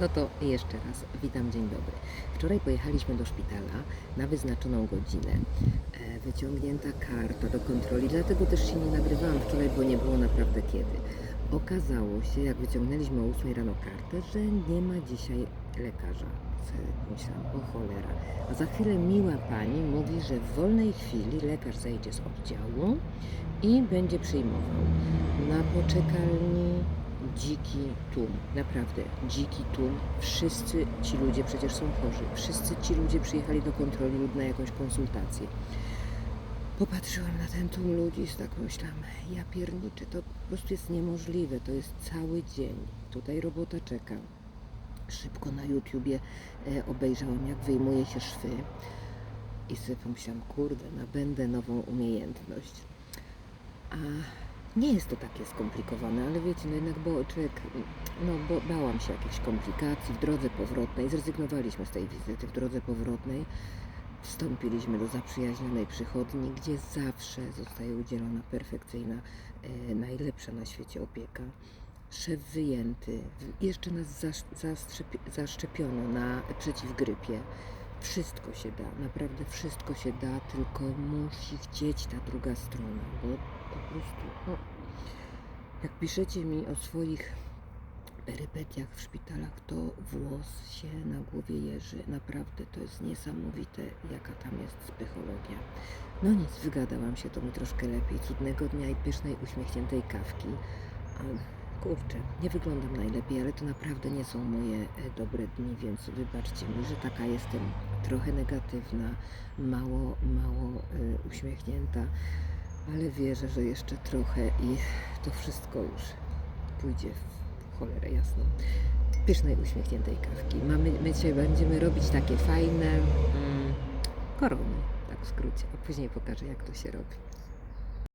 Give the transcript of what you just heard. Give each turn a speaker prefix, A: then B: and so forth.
A: No to jeszcze raz, witam, dzień dobry. Wczoraj pojechaliśmy do szpitala na wyznaczoną godzinę. E, wyciągnięta karta do kontroli, dlatego też się nie nagrywałam wczoraj, bo nie było naprawdę kiedy. Okazało się, jak wyciągnęliśmy o 8 rano kartę, że nie ma dzisiaj lekarza. Myślałam, o cholera. A za chwilę miła pani mówi, że w wolnej chwili lekarz zejdzie z oddziału i będzie przyjmował. Na poczekalni dziki tłum, naprawdę dziki tłum. Wszyscy ci ludzie przecież są chorzy. Wszyscy ci ludzie przyjechali do kontroli lub na jakąś konsultację. Popatrzyłam na ten tłum ludzi i tak myślałam, ja pierniczę, to po prostu jest niemożliwe, to jest cały dzień. Tutaj robota czeka. Szybko na YouTubie e, obejrzałam, jak wyjmuje się szwy i sobie pomyślałam, kurde, nabędę nową umiejętność. A nie jest to takie skomplikowane, ale wiecie, no jednak bo człowiek, no bo bałam się jakichś komplikacji w drodze powrotnej, zrezygnowaliśmy z tej wizyty w drodze powrotnej. Wstąpiliśmy do zaprzyjaźnionej przychodni, gdzie zawsze zostaje udzielona perfekcyjna, e, najlepsza na świecie opieka. Szef wyjęty, jeszcze nas zaszczepiono na przeciw grypie. Wszystko się da, naprawdę wszystko się da, tylko musi chcieć ta druga strona, bo po prostu, no, jak piszecie mi o swoich perypetiach w szpitalach, to włos się na głowie jeży. Naprawdę to jest niesamowite, jaka tam jest psychologia. No nic, wygadałam się, to mi troszkę lepiej. Cudnego dnia i pysznej, uśmiechniętej kawki. Kurczę, nie wyglądam najlepiej, ale to naprawdę nie są moje e, dobre dni, więc wybaczcie mi, że taka jestem trochę negatywna, mało, mało e, uśmiechnięta, ale wierzę, że jeszcze trochę i to wszystko już pójdzie w cholerę jasną. Pysznej, uśmiechniętej kawki. Mamy, my dzisiaj będziemy robić takie fajne mm, korony, tak w skrócie, a później pokażę jak to się robi.